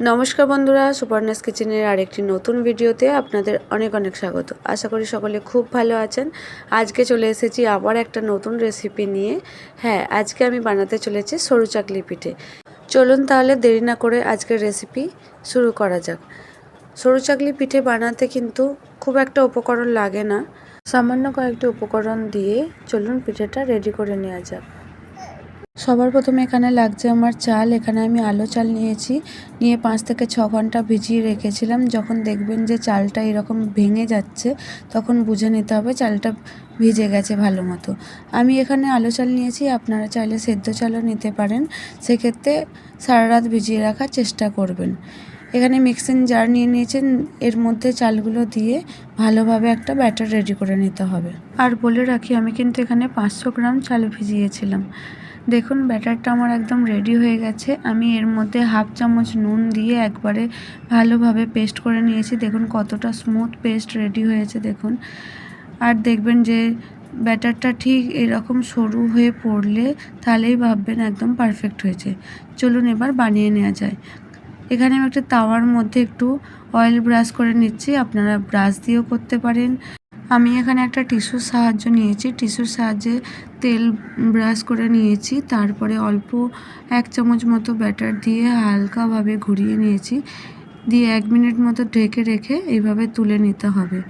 নমস্কার বন্ধুরা সুপারনেস কিচেনের আরেকটি নতুন ভিডিওতে আপনাদের অনেক অনেক স্বাগত। আশা করি সকলে খুব ভালো আছেন। আজকে চলে এসেছি আবার একটা নতুন রেসিপি নিয়ে। হ্যাঁ আজকে আমি বানাতে চলেছি সরু চাকলি পিঠে। চলুন তাহলে দেরি না করে আজকের রেসিপি শুরু করা যাক। সরু চাকলি পিঠে বানাতে কিন্তু খুব একটা উপকরণ লাগে না। সামান্য কয়েকটি উপকরণ দিয়ে চলুন পিঠেটা রেডি করে নেওয়া যাক। সবার প্রথমে এখানে লাগছে আমার চাল, এখানে আমি আলো চাল নিয়েছি। নিয়ে পাঁচ থেকে ছ ঘণ্টা ভিজিয়ে রেখেছিলাম। যখন দেখবেন যে চালটা এরকম ভেঙে যাচ্ছে, তখন বুঝে নিতে হবে চালটা ভিজে গেছে ভালো মতো। আমি এখানে আলো চাল নিয়েছি, আপনারা চাইলে সেদ্ধ চালও নিতে পারেন। সেক্ষেত্রে সারা রাত ভিজিয়ে রাখার চেষ্টা করবেন। এখানে মিক্সিং জার নিয়ে নিয়েছেন। এর মধ্যে চালগুলো দিয়ে ভালোভাবে একটা ব্যাটার রেডি করে নিতে হবে। আর বলে রাখি, আমি কিন্তু এখানে পাঁচশো গ্রাম চাল ভিজিয়েছিলাম। দেখুন, ব্যাটারটা আমার একদম রেডি হয়ে গেছে। আমি এর মধ্যে হাফ চামচ নুন দিয়ে একবারে ভালোভাবে পেস্ট করে নিয়েছি। দেখুন, কতটা স্মুথ পেস্ট রেডি হয়েছে, দেখুন। আর দেখবেন যে ব্যাটারটা ঠিক এরকম সরু হয়ে পড়লে তাহলেই ভাববেন একদম পারফেক্ট হয়েছে। চলুন এবার বানিয়ে নেওয়া যায়। এখানে আমি একটা তাওয়ার মধ্যে একটু অয়েল ব্রাশ করে নিচ্ছি, আপনারা ব্রাশ দিয়েও করতে পারেন। আমি এখানে একটা টিস্যুর সাহায্য নিয়েছি টিস্যুর সাহায্যে তেল ব্রাশ করে নিয়েছি, তারপরে অল্প এক চামচ মতো ব্যাটার দিয়ে হালকাভাবে ঘুরিয়ে নিয়েছি, দিয়ে এক মিনিট মতো ঢেকে রেখে এইভাবে তুলে নিতে হবে।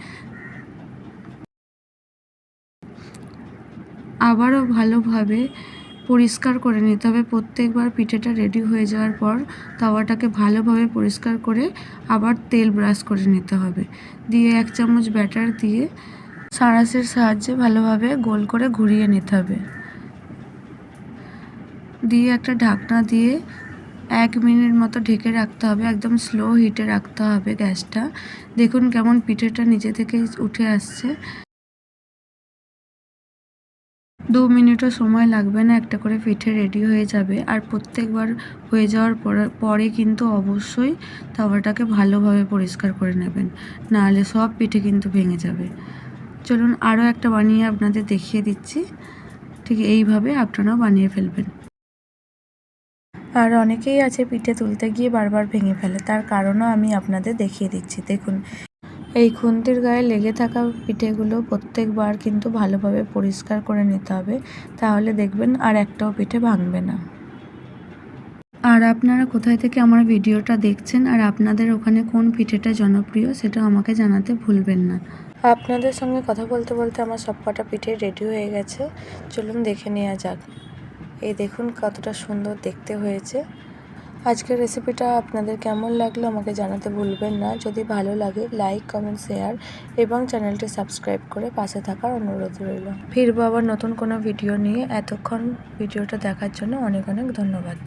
আবারও ভালোভাবে পরিষ্কার করে নিতে হবে। প্রত্যেকবার পিঠেটা রেডি হয়ে যাওয়ার পর তাওয়াটাকে ভালোভাবে পরিষ্কার করে আবার তেল ব্রাশ করে নিতে হবে। দিয়ে এক চামচ ব্যাটার দিয়ে সাঁড়াশের সাহায্যে ভালোভাবে গোল করে ঘুরিয়ে নিতে হবে। দিয়ে একটা ঢাকনা দিয়ে এক মিনিট মতো ঢেকে রাখতে হবে। একদম স্লো হিটে রাখতে হবে গ্যাসটা। দেখুন কেমন পিঠেটা নিচে থেকে উঠে আসছে। দু মিনিটও সময় লাগবে না, একটা করে পিঠে রেডি হয়ে যাবে। আর প্রত্যেকবার হয়ে যাওয়ার পরে কিন্তু অবশ্যই তাওয়াটাকে ভালোভাবে পরিষ্কার করে নেবেন। নাহলে সব পিঠে কিন্তু ভেঙে যাবে। চলুন আরও একটা বানিয়ে আপনাদের দেখিয়ে দিচ্ছি। ঠিক এইভাবে আপনারাও বানিয়ে ফেলবেন। আর অনেকেই আছে পিঠে তুলতে গিয়ে বারবার ভেঙে ফেলে। তার কারণও আমি আপনাদের দেখিয়ে দিচ্ছি। দেখুন এই খুন্তির গায়ে লেগে থাকা পিঠেগুলো প্রত্যেকবার কিন্তু ভালোভাবে পরিষ্কার করে নিতে হবে। তাহলে দেখবেন আর একটাও পিঠে ভাঙবে না। আর আপনারা কোথায় থেকে আমার ভিডিওটা দেখছেন আর আপনাদের ওখানে কোন পিঠেটা জনপ্রিয় সেটা আমাকে জানাতে ভুলবেন না। আপনাদের সঙ্গে কথা বলতে বলতে আমার সব কটা পিঠে রেডি হয়ে গেছে। চলুন দেখে নেওয়া যাক। এই দেখুন কতটা সুন্দর দেখতে হয়েছে। আজকের রেসিপিটা আপনাদের কেমন লাগল আমাকে জানাতে ভুলবেন না। যদি ভালো লাগে লাইক কমেন্ট শেয়ার এবং চ্যানেলটি সাবস্ক্রাইব করে পাশে থাকার অনুরোধ রইল। ফিরবো আবার নতুন কোনো ভিডিও নিয়ে। এতক্ষণ ভিডিওটা দেখার জন্য অনেক অনেক ধন্যবাদ।